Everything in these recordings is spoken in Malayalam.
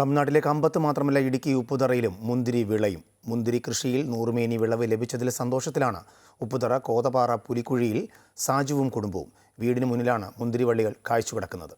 തമിഴ്നാട്ടിലെ കമ്പത്ത് മാത്രമല്ല ഇടുക്കി ഉപ്പുതറയിലും മുന്തിരി വിളയും. മുന്തിരി കൃഷിയിൽ നൂറുമേനി വിളവ് ലഭിച്ചതിൽ സന്തോഷത്തിലാണ് ഉപ്പുതറ കോതപാറ പുലിക്കുഴിയിൽ സാജുവും കുടുംബവും. വീടിന് മുന്നിലാണ് മുന്തിരി വള്ളികൾ കാഴ്ചകിടക്കുന്നത്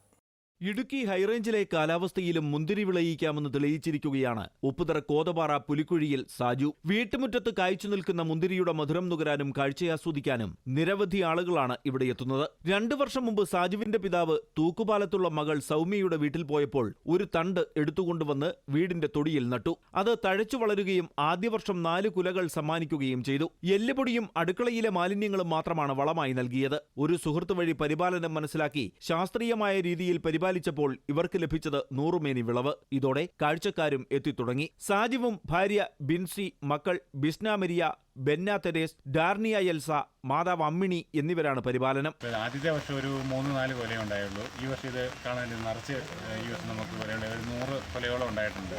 ഇടുക്കി ഹൈറേഞ്ചിലെ കാലാവസ്ഥയിലും മുന്തിരി വിളയിക്കാമെന്ന് തെളിയിച്ചിരിക്കുകയാണ്. ഉപ്പുതറ കോതപാറ പുലിക്കുഴിയിൽ സാജു. വീട്ടുമുറ്റത്ത് കായ്ച്ചു നിൽക്കുന്ന മുന്തിരിയുടെ മധുരം നുകരാനും കാഴ്ചയാസ്വദിക്കാനും നിരവധി ആളുകളാണ് ഇവിടെ എത്തുന്നത്. രണ്ടു വർഷം മുമ്പ് സാജുവിന്റെ പിതാവ് തൂക്കുപാലത്തുള്ള മകൾ സൗമ്യയുടെ വീട്ടിൽ പോയപ്പോൾ ഒരു തണ്ട് എടുത്തുകൊണ്ടുവന്ന് വീടിന്റെ തൊടിയിൽ നട്ടു. അത് തഴച്ചു വളരുകയും ആദ്യ വർഷം നാല് കുലകൾ സമ്മാനിക്കുകയും ചെയ്തു. എല്ലുപൊടിയും അടുക്കളയിലെ മാലിന്യങ്ങളും മാത്രമാണ് വളമായി നൽകിയത്. ഒരു സുഹൃത്ത് വഴി പരിപാലനം മനസ്സിലാക്കി ശാസ്ത്രീയമായ രീതിയിൽ പരിപാലിച്ചപ്പോൾ ഇവർക്ക് ലഭിച്ചത് നൂറുമേനി വിളവ്. ഇതോടെ കാഴ്ചക്കാരും എത്തിത്തുടങ്ങി. സാജിവും ഭാര്യ ബിൻസി മക്കൾ ബിസ്നാമരിയ ബെന്ന തെരേസ് ഡാർണിയ എൽസ മാതാവ് അമ്മിണി എന്നിവരാണ് പരിപാലനം. ആദ്യത്തെ വർഷം ഒരു മൂന്ന് നാല് കൊലയേ ഉണ്ടായുള്ളൂ. ഈ വർഷം ഇത് കാണാൻ നിറച്ച് ഈ വർഷം നമുക്ക് ഒരു നൂറ് കൊലയോളം ഉണ്ടായിട്ടുണ്ട്.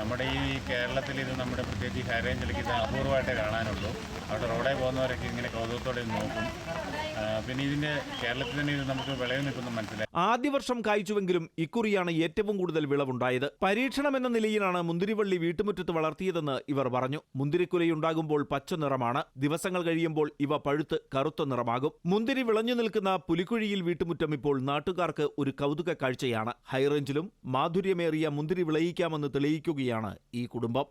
നമ്മുടെ ഈ കേരളത്തിൽ ഇത് നമ്മുടെ പ്രത്യേകിച്ച് ഹൈറേഞ്ചിലേക്ക് ഇത് അപൂർവമായിട്ടേ കാണാനുള്ളൂ. അവിടെ റോഡേ പോകുന്നവരൊക്കെ ഇങ്ങനെ കൗതുകത്തോടെ നോക്കും. പിന്നെ ഇതിന്റെ കേരളത്തിൽ തന്നെ ഇത് നമുക്ക് വിളവ് നിൽക്കുന്ന മനസ്സിലായി. ആദ്യ വർഷം കായ്ച്ചുവെങ്കിലും ഇക്കുറിയാണ് ഏറ്റവും കൂടുതൽ വിളവുണ്ടായത്. പരീക്ഷണം എന്ന നിലയിലാണ് മുന്തിരിവള്ളി വീട്ടുമുറ്റത്ത് വളർത്തിയതെന്ന് ഇവർ പറഞ്ഞു. മുന്തിരിക്കുലയുണ്ടാകുമ്പോൾ പച്ച നിറമാണ്. ദിവസങ്ങൾ കഴിയുമ്പോൾ ഇവ പഴുത്ത് കറുത്ത നിറമാകും. മുന്തിരി വിളഞ്ഞു നിൽക്കുന്ന പുലിക്കുഴിയിൽ വീട്ടുമുറ്റം ഇപ്പോൾ നാട്ടുകാർക്ക് ഒരു കൗതുക കാഴ്ചയാണ്. ഹൈറേഞ്ചിലും മാധുര്യമേറിയ മുന്തിരി വിളയിക്കാമെന്ന് തെളിയിക്കുകയാണ് ഈ കുടുംബം.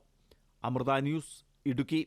അമൃത ന്യൂസ് ഇടുക്കി.